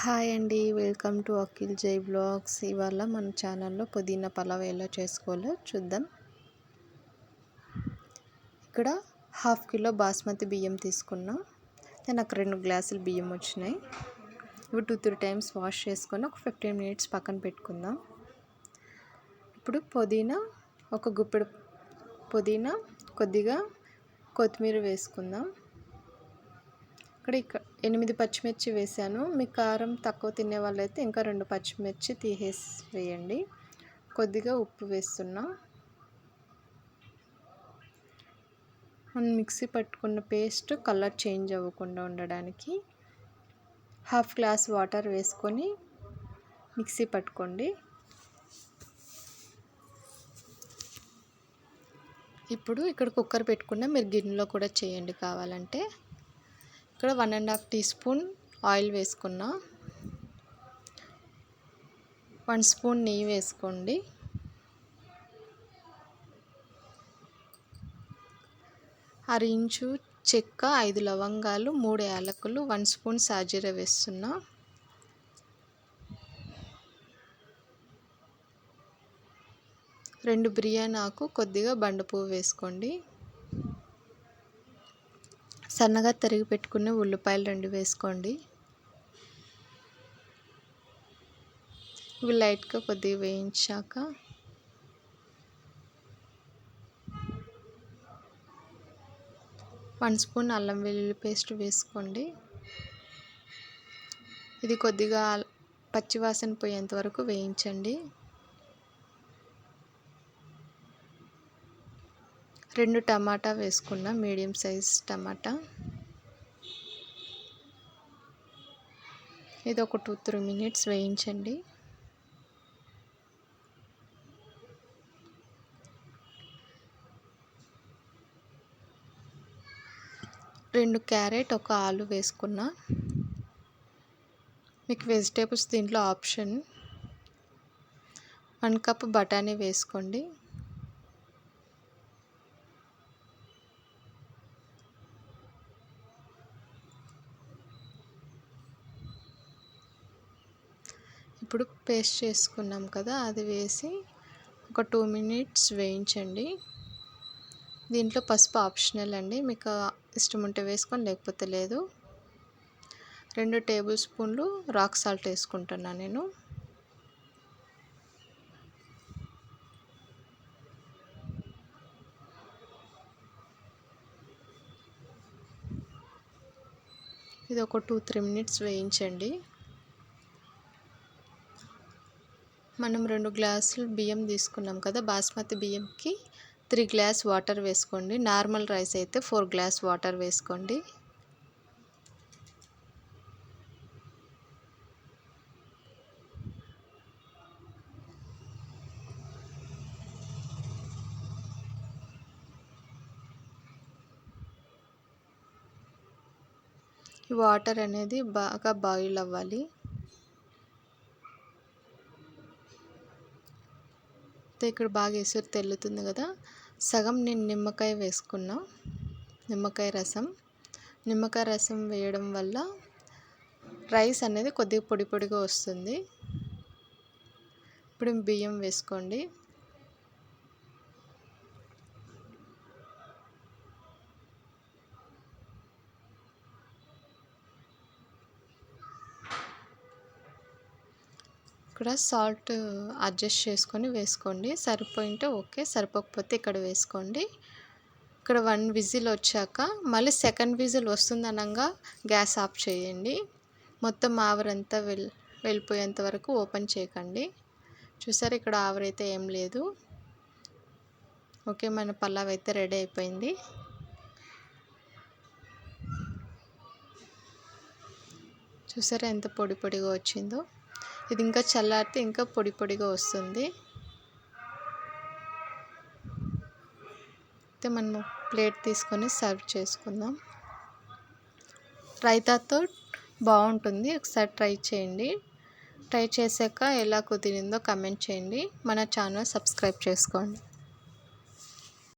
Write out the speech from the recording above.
Hi అండి. Welcome to Akhil జై blogs. ఇవాళ మన ఛానల్లో పుదీనా పలావ్ ఎలా చేసుకోవాలో చూద్దాం. ఇక్కడ హాఫ్ కిలో బాస్మతి బియ్యం తీసుకున్నా. నాకు రెండు గ్లాసులు బియ్యం వచ్చినాయి. ఇవి టూ త్రీ టైమ్స్ వాష్ చేసుకొని ఒక ఫిఫ్టీన్ మినిట్స్ పక్కన పెట్టుకుందాం. ఇప్పుడు పుదీనా ఒక గుప్పెడు పుదీనా కొద్దిగా కొత్తిమీర వేసుకుందాం. ఇక్కడ ఇక్కడ ఎనిమిది పచ్చిమిర్చి వేసాను. మీ కారం తక్కువ తినే వాళ్ళైతే ఇంకా రెండు పచ్చిమిర్చి తీసేసి వేయండి. కొద్దిగా ఉప్పు వేస్తున్నా. మనం మిక్సీ పట్టుకున్న పేస్ట్ కలర్ చేంజ్ అవ్వకుండా ఉండడానికి హాఫ్ గ్లాస్ వాటర్ వేసుకొని మిక్సీ పట్టుకోండి. ఇప్పుడు ఇక్కడ కుక్కర్ పెట్టుకున్న మీరు గిన్నెలో కూడా చేయండి కావాలంటే. ఇక్కడ one and half teaspoon oil వేసుకున్నా. వన్ స్పూన్ నెయ్యి వేసుకోండి. అరించు చెక్క ఐదు లవంగాలు మూడు యాలకులు వన్ స్పూన్ సాజీర వేస్తున్నా. రెండు బిర్యానీ ఆకు కొద్దిగా బండ పువ్వు వేసుకోండి. సన్నగా తరిగి పెట్టుకున్న ఉల్లిపాయలు రెండు వేసుకోండి. ఇవి లైట్గా కొద్దిగా వేయించాక వన్ స్పూన్ అల్లం వెల్లుల్లి పేస్ట్ వేసుకోండి. ఇది కొద్దిగా పచ్చివాసన పోయేంత వరకు వేయించండి. రెండు టమాటా వేసుకున్నా మీడియం సైజ్ టమాటా. ఇది ఒక టూ త్రీ మినిట్స్ వేయించండి. రెండు క్యారెట్ ఒక ఆలు వేసుకున్నా. మీకు వెజిటేబుల్స్ దీంట్లో ఆప్షన్. వన్ కప్ బఠానీ వేసుకోండి. ఇప్పుడు పేస్ట్ చేసుకున్నాం కదా అది వేసి ఒక టూ మినిట్స్ వేయించండి. దీంట్లో పసుపు ఆప్షనల్ అండి మీకు ఇష్టం ఉంటే వేసుకొని లేకపోతే లేదు. రెండు టేబుల్ స్పూన్లు రాక్ సాల్ట్ వేసుకుంటున్నాను నేను. ఇది ఒక టూ త్రీ మినిట్స్ వేయించండి. మనం రెండు గ్లాసులు బియ్యం తీసుకున్నాం కదా బాస్మతి బియ్యంకి త్రీ గ్లాస్ వాటర్ వేసుకోండి. నార్మల్ రైస్ అయితే ఫోర్ గ్లాస్ వాటర్ వేసుకోండి. వాటర్ అనేది బాగా బాయిల్ అవ్వాలి. ఇక్కడ బాగా ఎసురు తెల్లుతుంది కదా. సగం నేను నిమ్మకాయ వేసుకున్నా. నిమ్మకాయ రసం. నిమ్మకాయ రసం వేయడం వల్ల రైస్ అనేది కొద్దిగా పొడి పొడిగా వస్తుంది. ఇప్పుడు బియ్యం వేసుకోండి. ఇక్కడ సాల్ట్ అడ్జస్ట్ చేసుకొని వేసుకోండి. సరిపోయింటే ఓకే సరిపోకపోతే ఇక్కడ వేసుకోండి. ఇక్కడ వన్ విజిల్ వచ్చాక మళ్ళీ సెకండ్ విజిల్ వస్తుందనగా గ్యాస్ ఆఫ్ చేయండి. మొత్తం ఆవరంతా వెల్ వెళ్ళిపోయేంత వరకు ఓపెన్ చేయకండి. చూసారు ఇక్కడ ఆవరైతే ఏం లేదు. ఓకే మన పలావ్ అయితే రెడీ అయిపోయింది. చూసారా ఎంత పొడి పొడిగా వచ్చిందో? ఇది ఇంకా చల్లారితే ఇంకా పొడి పొడిగా వస్తుంది. అయితే మనము ప్లేట్ తీసుకొని సర్వ్ చేసుకుందాం. రైతాతో బాగుంటుంది. ఒకసారి ట్రై చేయండి. ట్రై చేశాక ఎలా కుదిరిందో కమెంట్ చేయండి. మన ఛానల్ సబ్స్క్రైబ్ చేసుకోండి.